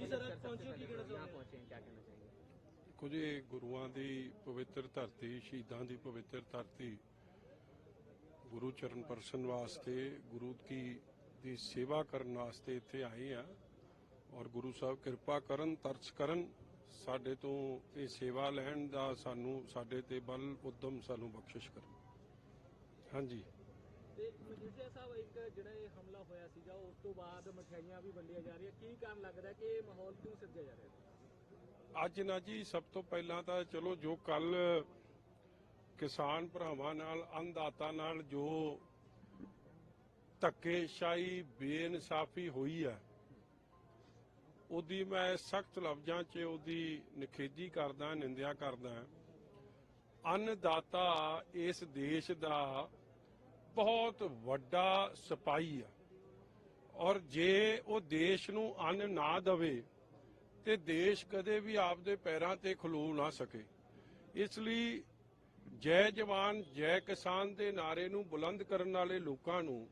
जी sir आज पहुंचे की कहना यहाँ चाहोगे पहुंचे हैं क्या कहना चाहेंगे ਕੁਝ ਇਹ ਗੁਰੂਆਂ ਦੀ ਪਵਿੱਤਰ ਧਰਤੀ ਸ਼ਹੀਦਾਂ ਦੀ ਪਵਿੱਤਰ ਧਰਤੀ ਗੁਰੂ ਚਰਨ ਪਰਸਨ ਵਾਸਤੇ ਗੁਰੂ ਕੀ ਦੀ ਸੇਵਾ ਕਰਨ ਵਾਸਤੇ ਇੱਥੇ ਆਏ ਆ ਔਰ ਗੁਰੂ ਸਾਹਿਬ ਕਿਰਪਾ ਕਰਨ ਤਰਸ ਕਰਨ ਸਾਡੇ ਤੋਂ ਇਹ ਸੇਵਾ ਲੈਣ ਦਾ ਸਾਨੂੰ ਸਾਡੇ ਤੇ ਬਲ ਉਦਮ ਸਾਨੂੰ ਬਖਸ਼ਿਸ਼ ਕਰਨ ਹਾਂਜੀ ਤੇ ਮਜੀਠੀਆ ਸਾਹਿਬ, ਇੱਕ ਜਿਹੜਾ ਇਹ ਹਮਲਾ ਹੋਇਆ ਸੀਗਾ, ਉਸ ਤੋਂ ਬਾਅਦ ਮਠਿਆਈਆਂ ਵੀ ਵੰਡੀਆਂ ਜਾ ਰਹੀਆਂ। ਕੀ ਕਾਰਨ ਲੱਗਦਾ ਕਿ ਇਹ ਮਾਹੌਲ ਕਿਉਂ ਸਿਰਜਿਆ ਜਾ ਰਿਹਾ ਅੱਜ ਨਾ ਜੀ, ਸਭ ਤੋਂ ਪਹਿਲਾਂ ਤਾਂ ਚਲੋ, ਜੋ ਕੱਲ ਕਿਸਾਨ ਭਰਾਵਾਂ ਨਾਲ, ਅੰਨਦਾਤਾ ਨਾਲ ਜੋ ਧੱਕੇਸ਼ਾਹੀ, ਬੇਇਨਸਾਫੀ ਹੋਈ ਹੈ, ਉਹਦੀ ਮੈਂ ਸਖਤ ਲਫ਼ਜ਼ਾਂ 'ਚ ਉਹਦੀ ਨਿਖੇਧੀ ਕਰਦਾ, ਨਿੰਦਿਆ ਕਰਦਾ। ਅੰਨਦਾਤਾ ਇਸ ਦੇਸ਼ ਦਾ ਬਹੁਤ ਵੱਡਾ ਸਿਪਾਹੀ ਆ। ਔਰ ਜੇ ਉਹ ਦੇਸ਼ ਨੂੰ ਅੰਨ ਨਾ ਦਵੇ, ਤੇ ਦੇਸ਼ ਕਦੇ ਵੀ ਆਪਦੇ ਪੈਰਾਂ ਤੇ ਖਲੋ ਨਾ ਸਕੇ। ਇਸ ਲਈ ਜੈ ਜਵਾਨ, ਜੈ ਕਿਸਾਨ ਦੇ ਨਾਰੇ ਨੂੰ ਬੁਲੰਦ ਕਰਨ ਵਾਲੇ ਲੋਕਾਂ ਨੂੰ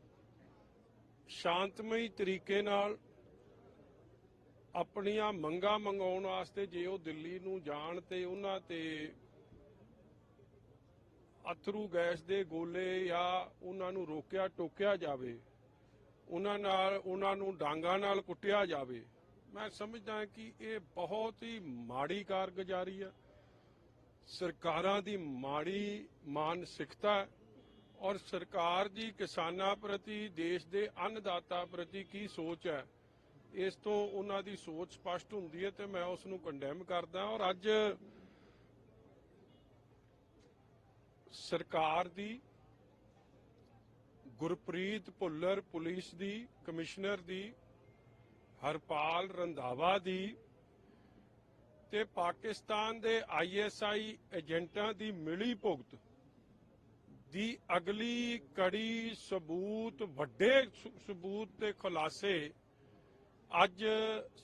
ਸ਼ਾਂਤਮਈ ਤਰੀਕੇ ਨਾਲ ਆਪਣੀਆਂ ਮੰਗਾਂ ਮੰਗਾਉਣ ਵਾਸਤੇ ਜੇ ਉਹ ਦਿੱਲੀ ਨੂੰ ਜਾਣ ਤੇ ਉਹਨਾਂ ਤੇ ਅਥਰੂ ਗੈਸ ਦੇ ਗੋਲੇ ਜਾਂ ਉਹਨਾਂ ਨੂੰ ਰੋਕਿਆ, ਟੋਕਿਆ ਜਾਵੇ, ਉਹਨਾਂ ਨਾਲ, ਉਹਨਾਂ ਨੂੰ ਡਾਂਗਾ ਨਾਲ ਕੁੱਟਿਆ ਜਾਵੇ। ਮੈਂ ਸਮਝਦਾ ਕਿ ਇਹ ਬਹੁਤ ਹੀ ਮਾੜੀ ਕਾਰਗੁਜ਼ਾਰੀ ਹੈ ਸਰਕਾਰਾਂ ਦੀ ਮਾੜੀ ਮਾਨਸਿਕਤਾ ਹੈ ਔਰ ਸਰਕਾਰ ਦੀ ਕਿਸਾਨਾਂ ਪ੍ਰਤੀ, ਦੇਸ਼ ਦੇ ਅੰਨਦਾਤਾ ਪ੍ਰਤੀ ਕੀ ਸੋਚ ਹੈ, ਇਸ ਤੋਂ ਉਹਨਾਂ ਦੀ ਸੋਚ ਸਪਸ਼ਟ ਹੁੰਦੀ ਹੈ ਤੇ ਮੈਂ ਉਸ ਨੂੰ ਕੰਡੈਮ ਕਰਦਾ ਔਰ ਅੱਜ ਸਰਕਾਰ ਦੀ, ਗੁਰਪ੍ਰੀਤ ਭੁੱਲਰ ਪੁਲਿਸ ਦੀ, ਕਮਿਸ਼ਨਰ ਦੀ, ਹਰਪਾਲ ਰੰਧਾਵਾ ਦੀ ਤੇ ਪਾਕਿਸਤਾਨ ਦੇ ਆਈਐਸਆਈ ਏਜੰਟਾਂ ਦੀ ਮਿਲੀ ਭੁਗਤ ਦੀ ਅਗਲੀ ਕੜੀ ਸਬੂਤ, ਵੱਡੇ ਸਬੂਤ ਤੇ ਖੁਲਾਸੇ ਅੱਜ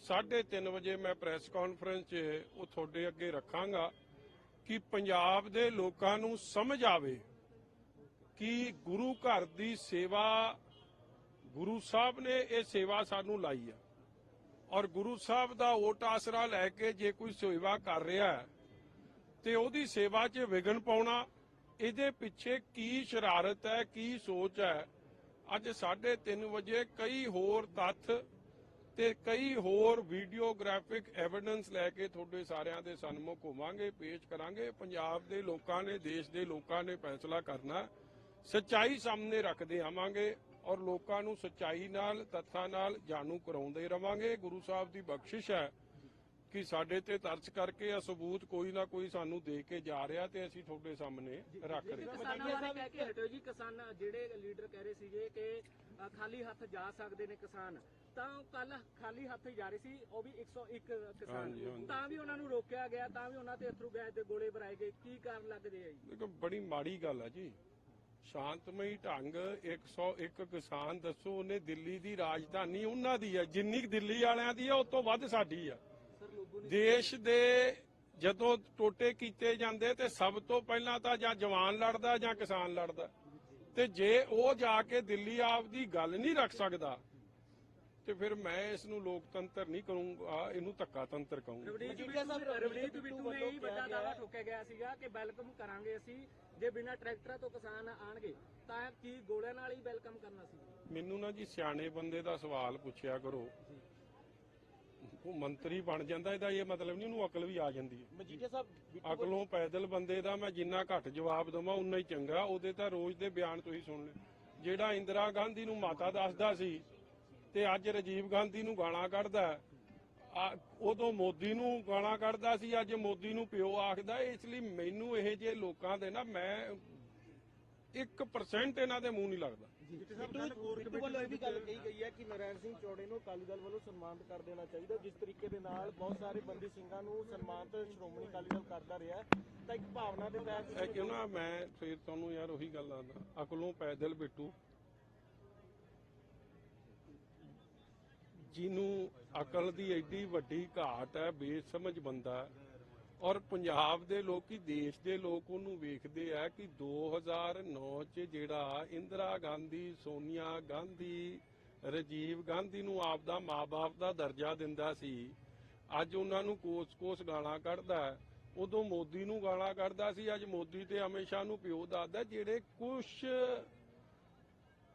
3:30 ਵਜੇ ਮੈਂ ਪ੍ਰੈਸ ਕਾਨਫਰੰਸ 'ਚ ਉਹ ਤੁਹਾਡੇ ਅੱਗੇ ਰੱਖਾਂਗਾ। ਕਿ ਪੰਜਾਬ ਦੇ ਲੋਕਾਂ ਨੂੰ ਸਮਝ ਆਵੇ ਕਿ ਗੁਰੂ ਘਰ ਦੀ ਸੇਵਾ, ਗੁਰੂ ਸਾਹਿਬ ਨੇ ਇਹ ਸੇਵਾ ਸਾਨੂੰ ਲਾਈ ਹੈ ਔਰ ਗੁਰੂ ਸਾਹਿਬ ਦਾ ਓਟ ਆਸਰਾ ਲੈ ਕੇ ਜੇ ਕੋਈ ਸੇਵਾ ਕਰ ਰਿਹਾ ਹੈ, ਤੇ ਉਹਦੀ ਸੇਵਾ 'ਚ ਵਿਗਨ ਪਾਉਣਾ, ਇਹਦੇ ਪਿੱਛੇ ਕੀ ਸ਼ਰਾਰਤ ਹੈ, ਕੀ ਸੋਚ ਹੈ? ਅੱਜ 3:30 ਵਜੇ ਕਈ ਹੋਰ ਤੱਥ ਤੇ ਕਈ ਹੋਰ ਵੀਡੀਓਗ੍ਰਾਫਿਕ ਐਵੀਡੈਂਸ ਲੈ ਕੇ ਤੁਹਾਡੇ ਸਾਰਿਆਂ ਦੇ ਸਨਮੁਖ ਹੋਵਾਂਗੇ, ਪੇਸ਼ ਕਰਾਂਗੇ। ਪੰਜਾਬ ਦੇ ਲੋਕਾਂ ਨੇ, ਦੇਸ਼ ਦੇ ਲੋਕਾਂ ਨੇ ਫੈਸਲਾ ਕਰਨਾ। ਸੱਚਾਈ ਸਾਹਮਣੇ ਰੱਖਦੇ ਆਵਾਂਗੇ ਔਰ ਲੋਕਾਂ ਨੂੰ ਸੱਚਾਈ ਨਾਲ, ਤੱਥਾਂ ਨਾਲ ਜਾਣੂ ਕਰਾਉਂਦੇ ਰਵਾਂਗੇ। ਗੁਰੂ ਸਾਹਿਬ ਦੀ ਬਖਸ਼ਿਸ਼ ਹੈ। ਕਿ ਸਾਡੇ ਤੇ ਤਰਸ ਕਰਕੇ ਆ ਸਬੂਤ ਕੋਈ ਨਾ ਕੋਈ ਸਾਨੂੰ ਦੇ ਕੇ ਜਾ ਰਿਹਾ ਤੇ ਅਸੀਂ ਤੁਹਾਡੇ ਸਾਹਮਣੇ ਰੱਖ ਰਹੇ ਹਾਂ। ਕਿਸਾਨਾਂ ਬਾਰੇ ਕਹਿ ਕੇ ਹਟੋ ਜੀ ਕਿਸਾਨ ਜਿਹੜੇ ਲੀਡਰ ਕਹਿ ਰਹੇ ਸੀਗੇ ਕਿ ਖਾਲੀ ਹੱਥ ਜਾ ਸਕਦੇ ਨੇ ਕਿਸਾਨ ਤਾਂ ਕੱਲ ਖਾਲੀ ਹੱਥ ਜਾ ਰਹੇ ਸੀ ਉਹ ਵੀ 101 ਕਿਸਾਨ। ਤਾਂ ਵੀ ਉਹਨਾਂ ਨੂੰ ਰੋਕਿਆ ਗਿਆ ਤਾਂ ਵੀ ਉਹਨਾਂ ਤੇ ਅਥਰੂ ਗੈਸ ਦੇ ਗੋਲੇ ਭਰਾਏ ਗਏ ਕੀ ਕਾਰਨ ਲੱਗਦੇ ਆ ਜੀ? ਦੇਖੋ ਬੜੀ ਮਾੜੀ ਗੱਲ ਹੈ ਜੀ। ਸ਼ਾਂਤਮਈ ਢੰਗ 101 ਕਿਸਾਨ ਦੱਸੋ ਉਹਨੇ ਦਿੱਲੀ ਦੀ ਰਾਜਧਾਨੀ ਉਹਨਾਂ ਦੀ ਹੈ ਜਿੰਨੀ ਕੁ ਦਿੱਲੀ ਵਾਲਿਆਂ ਦੀ ਹੈ ਉਸ ਤੋਂ ਵੱਧ ਸਾਡੀ ਆ। ਦੇਸ਼ ਦੇ ਜਦੋਂ ਟੋਟੇ ਕੀਤੇ ਜਾਂਦੇ ਤੇ ਸਭ ਤੋਂ ਪਹਿਲਾਂ ਤਾਂ ਜਾਂ ਜਵਾਨ ਲੜਦਾ ਜਾਂ ਕਿਸਾਨ ਲੜਦਾ। ਤੇ ਜੇ ਉਹ ਜਾ ਕੇ ਦਿੱਲੀ ਆਪ ਦੀ ਗੱਲ ਨਹੀਂ ਰੱਖ ਸਕਦਾ ਤੇ ਫਿਰ ਮੈਂ ਇਸ ਨੂੰ ਲੋਕਤੰਤਰ ਨਹੀਂ ਕਰੂੰਗਾ ਇਹਨੂੰ ਧੱਕਾ ਤੰਤਰ ਕਹੂੰਗਾ। ਰਵਨੀਤ ਬਿੱਟੂ ਰਵਨੀਤ ਬਿੱਟੂ ਨੇ ਹੀ ਵੱਡਾ ਦਾਅਵਾ ਠੋਕਿਆ ਗਿਆ ਸੀਗਾ ਕਿ ਵੈਲਕਮ ਕਰਾਂਗੇ ਅਸੀਂ ਜੇ ਬਿਨਾਂ ਟਰੈਕਟਰਾਂ ਤੋਂ ਕਿਸਾਨ ਆਣਗੇ ਤਾਂ ਕੀ ਗੋਲਿਆਂ ਨਾਲ ਹੀ ਵੈਲਕਮ ਕਰਨਾ ਸੀ? ਮੈਨੂੰ ਨਾ ਜੀ ਸਿਆਣੇ ਬੰਦੇ ਦਾ ਸਵਾਲ ਪੁੱਛਿਆ ਕਰੋ। ਉਹ ਮੰਤਰੀ ਬਣ ਜਾਂਦਾ ਇਹਦਾ ਇਹ ਮਤਲਬ ਨਹੀਂ ਉਹਨੂੰ ਅਕਲ ਵੀ ਆ ਜਾਂਦੀ ਹੈ। ਮਜੀਠੀਆ ਸਾਹਿਬ ਅਕਲੋਂ ਪੈਦਲ ਬੰਦੇ ਦਾ ਮੈਂ ਜਿੰਨਾ ਘੱਟ ਜਵਾਬ ਦਵਾਂ ਉਨਾ ਹੀ ਚੰਗਾ। ਉਹਦੇ ਤਾਂ ਰੋਜ਼ ਦੇ ਬਿਆਨ ਤੁਸੀਂ ਸੁਣ ਲਏ ਜਿਹੜਾ ਇੰਦਰਾ ਗਾਂਧੀ ਨੂੰ ਮਾਤਾ ਦੱਸਦਾ ਸੀ ਤੇ ਅੱਜ ਰਾਜੀਵ ਗਾਂਧੀ ਨੂੰ ਗਾਣਾ ਕੱਢਦਾ ਉਦੋਂ ਮੋਦੀ ਨੂੰ ਗਾਣਾ ਕੱਢਦਾ ਸੀ ਅੱਜ ਮੋਦੀ ਨੂੰ ਪਿਓ ਆਖਦਾ। ਇਸ ਲਈ ਮੈਨੂੰ ਇਹ ਜੇ ਲੋਕਾਂ ਦੇ ਨਾ ਮੈਂ 1% ਇਹਨਾਂ ਦੇ ਮੂੰਹ ਨਹੀਂ ਲੱਗਦਾ। ਬਿੱਟੂ ਵੱਲੋਂ ਇਹ ਵੀ ਗੱਲ ਕਹੀ ਗਈ ਹੈ ਕਿ ਨਰਾਇਣ ਸਿੰਘ ਚੌੜੇ ਨੂੰ ਅਕਾਲੀ ਦਲ ਵੱਲੋਂ ਸਨਮਾਨਿਤ ਕਰ ਦੇਣਾ ਚਾਹੀਦਾ ਜਿਸ ਤਰੀਕੇ ਦੇ ਨਾਲ ਬਹੁਤ ਸਾਰੇ ਬੰਦੀ ਸਿੰਘਾਂ ਨੂੰ ਸਨਮਾਨਿਤ ਸ਼੍ਰੋਮਣੀ ਅਕਾਲੀ ਦਲ ਕਰਦਾ ਰਿਹਾ ਹੈ। ਤਾਂ ਇੱਕ ਭਾਵਨਾ ਦੇ ਤਹਿਤ ਇਹ ਕਿਉਂ ਨਾ ਮੈਂ ਫਿਰ ਤੁਹਾਨੂੰ ਯਾਰ ਉਹੀ ਗੱਲ ਆਦਾ ਅਕਲੋਂ ਪੈਦਲ ਬਿੱਟੂ ਜਿਹਨੂੰ ਅਕਲ ਦੀ ਐਡੀ ਵੱਡੀ ਘਾਟ ਹੈ ਬੇਸਮਝ ਬੰਦਾ ਹੈ। ਔਰ ਪੰਜਾਬ ਦੇ ਲੋਕੀ ਦੇਸ਼ ਦੇ ਲੋਕ ਉਹਨੂੰ ਵੇਖਦੇ ਆ ਕਿ 2009 ਚ ਜਿਹੜਾ ਇੰਦਰਾ ਗਾਂਧੀ, ਸੋਨੀਆ ਗਾਂਧੀ, ਰਾਜੀਵ ਗਾਂਧੀ ਨੂੰ ਆਪਦਾ ਮਾਪੇ ਦਾ ਦਰਜਾ ਦਿੰਦਾ ਸੀ, ਅੱਜ ਉਹਨਾਂ ਨੂੰ ਕੋਸ-ਕੋਸ ਗਾਲਾਂ ਕੱਢਦਾ ਉਦੋਂ ਮੋਦੀ ਨੂੰ ਗਾਲਾਂ ਕੱਢਦਾ ਸੀ, ਅੱਜ ਮੋਦੀ ਤੇ ਹਮੇਸ਼ਾ ਨੂੰ ਪਿਓ ਦੱਸਦਾ ਜਿਹੜੇ ਕੁਛ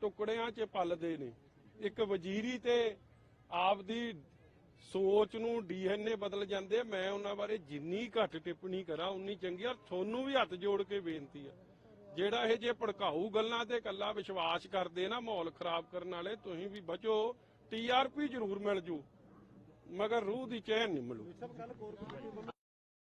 ਟੁਕੜਿਆਂ 'ਚ ਪਲਦੇ ਨੇ। ਇੱਕ ਵਜ਼ੀਰੀ ਤੇ ਆਪਦੀ ਸੋਚ ਨੂੰ ਡੀਐਨਏ ਬਦਲ ਜਾਂਦੇ ਆ। ਮੈਂ ਉਹਨਾਂ ਬਾਰੇ ਜਿੰਨੀ ਘੱਟ ਟਿੱਪਣੀ ਕਰਾਂ ਉਨੀ ਚੰਗੀ ਆ ਤੁਹਾਨੂੰ ਵੀ ਹੱਥ ਜੋੜ ਕੇ ਬੇਨਤੀ ਆ ਜਿਹੜਾ ਇਹ ਜੇ ਭੜਕਾਊ ਗੱਲਾਂ ਤੇ ਕੱਲਾ ਵਿਸ਼ਵਾਸ ਕਰਦੇ ਨਾ ਮਾਹੌਲ ਖਰਾਬ ਕਰਨ ਵਾਲੇ ਤੁਸੀਂ ਵੀ ਬਚੋ ਟੀਆਰਪੀ ਜ਼ਰੂਰ ਮਿਲ ਜੂ ਮਗਰ ਰੂਹ ਦੀ ਚੈਨ ਨਹੀਂ ਮਿਲੂ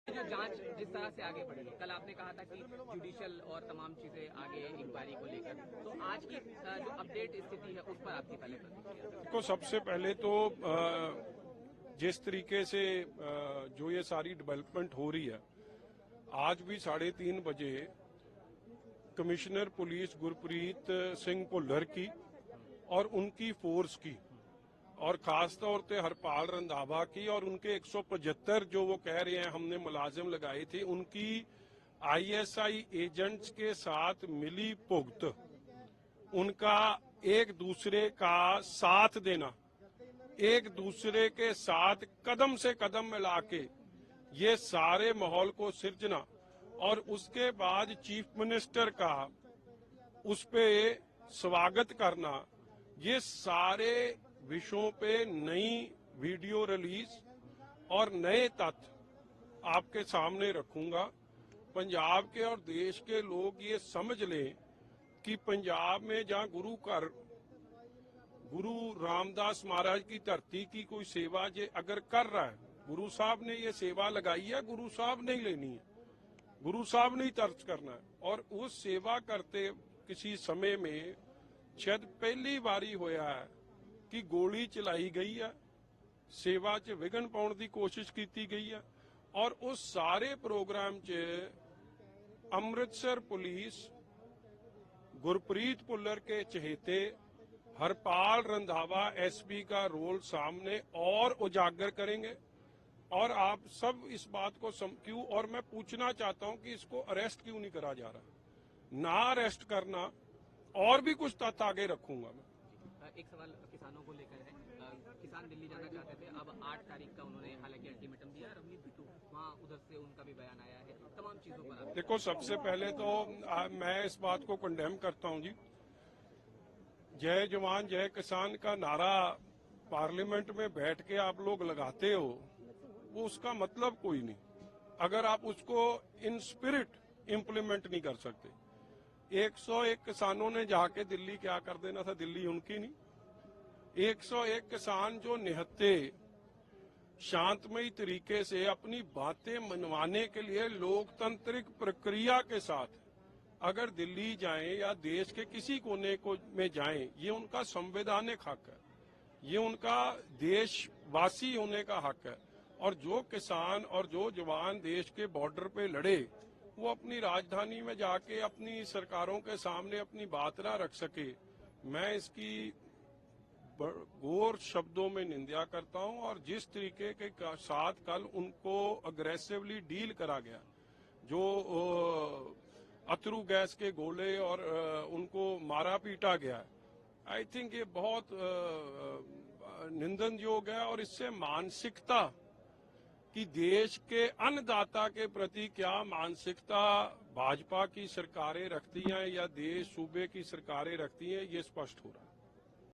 जो जांच जिस तरह से आगे बढ़ी है कल आपने कहा था कि जुडिशियल और तमाम चीजें आगे है इंक्वायरी को लेकर तो आज की अ, जो अपडेट स्थिति है उस पर आपकी पहले प्रतिक्रिया को सबसे पहले तो अ, जिस तरीके से जो ये सारी डेवलपमेंट हो रही है, आज भी साढ़े तीन बजे कमिश्नर पुलिस गुरप्रीत सिंह भुल्लर की और उनकी फोर्स की और खास तौर पे हरपाल रंधावा की और उनके 175 जो वो कह रहे हैं, हमने मुलाजिम लगाए थे, उनकी आईएसआई एजेंट्स के साथ मिली भुगत, उनका एक दूसरे का साथ देना एक दूसरे के साथ कदम से कदम मिला के ये सारे माहौल को सिर्जना और उसके बाद चीफ मिनिस्टर का उस पे स्वागत करना, ये सारे विषयों पे नई वीडियो रिलीज़ और नए तथ्य आपके सामने रखूँगा। पंजाब के और देश के लोग ये समझ लें कि पंजाब में जहाँ गुरु घर गुरु रामदास महाराज की धरती की कोई सेवा जे अगर कर रहा है गुरु साहब ने ये सेवा लगाई है गुरु साहब ने ही लेनी है गुरु साहब ने ही तर्ज करना है और उस सेवा करते किसी समय में शायद पहली बारी होया है ਕਿ ਗੋਲੀ ਚਲਾਈ ਗਈ ਹੈ ਸੇਵਾ 'ਚ ਵਿਘਨ ਪਾਉਣ ਦੀ ਕੋਸ਼ਿਸ਼ ਕੀਤੀ ਗਈ ਹੈ ਔਰ ਉਸ ਸਾਰੇ ਪ੍ਰੋਗਰਾਮ 'ਚ ਅੰਮ੍ਰਿਤਸਰ ਪੁਲਿਸ गुरप्रीत पुल्लर के चहेते हरपाल रंधावा एसपी का रोल सामने और उजागर करेंगे। और आप सब इस बात को सम, क्यों और मैं पूछना चाहता हूँ कि इसको अरेस्ट क्यों नहीं करा जा रहा? ना अरेस्ट करना और भी कुछ तथ्य आगे रखूँगा मैं। एक सवाल किसानों को लेकर है। किसान दिल्ली जाना चाहते थे अब आठ तारीख का उन्होंने हालाँकि अल्टीमेटम दिया रवनीत बिट्टू वहाँ उधर से उनका भी बयान आया है। तमाम चीज़ों पर देखो सबसे पहले तो आ, मैं इस बात को कंडेम करता हूँ जी। जय जवान, जय किसान का नारा पार्लियामेंट में बैठ के आप लोग लगाते हो वो उसका मतलब कोई नहीं। अगर आप उसको इन स्पिरिट इम्प्लीमेंट नहीं कर सकते। 101 किसानों ने जाके दिल्ली क्या कर देना था? दिल्ली उनकी नहीं। 101 किसान जो निहत्ते, शांतमयी तरीके से अपनी बातें मनवाने के लिए लोकतांत्रिक प्रक्रिया के साथ अगर दिल्ली जाएँ या देश के किसी कोने को में जाएँ, ये उनका संवैधानिक हक है। ये उनका देशवासी होने का हक है। और जो किसान और जो जवान देश के बॉर्डर पे लड़े, वो अपनी राजधानी में जाके अपनी सरकारों के सामने अपनी बात ना रख सके। मैं इसकी घोर शब्दों में निंदा करता हूँ और जिस तरीके के साथ कल उनको अग्रेसिवली डील करा गया, जो अ, गैस के गोले और उनको मारा पीटा गया आई थिंक ये बहुत निंदन योग है और इससे मानसिकता कि देश के अन्नदाता के प्रति क्या मानसिकता भाजपा की सरकारें रखती हैं या देश सूबे की सरकारें रखती हैं ये स्पष्ट हो रहा है।